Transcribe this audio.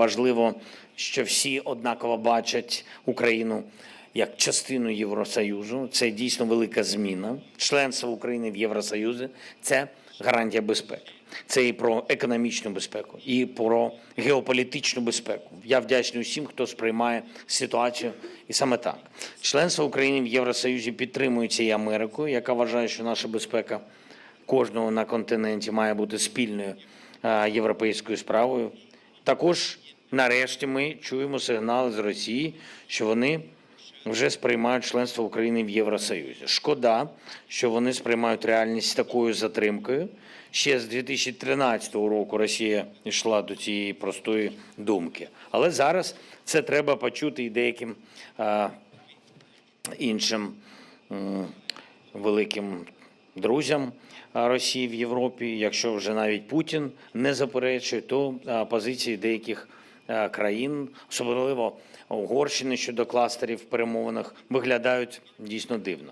Важливо, що всі однаково бачать Україну як частину Євросоюзу. Це дійсно велика зміна. Членство України в Євросоюзі це гарантія безпеки. Це і про економічну безпеку, і про геополітичну безпеку. Я вдячний усім, хто сприймає ситуацію, і саме так. Членство України в Євросоюзі підтримується і Америкою, яка вважає, що наша безпека кожного на континенті має бути спільною е, європейською справою. Також, нарешті, ми чуємо сигнали з Росії, що вони вже сприймають членство України в Євросоюзі. Шкода, що вони сприймають реальність такою затримкою. Ще з 2013 року Росія йшла до цієї простої думки. Але зараз це треба почути і деяким е, іншим великим друзям Росії в Європі. Якщо вже навіть Путін не заперечує, то позиції деяких країн, особливо Угорщини щодо кластерів перемовинах, виглядають дійсно дивно.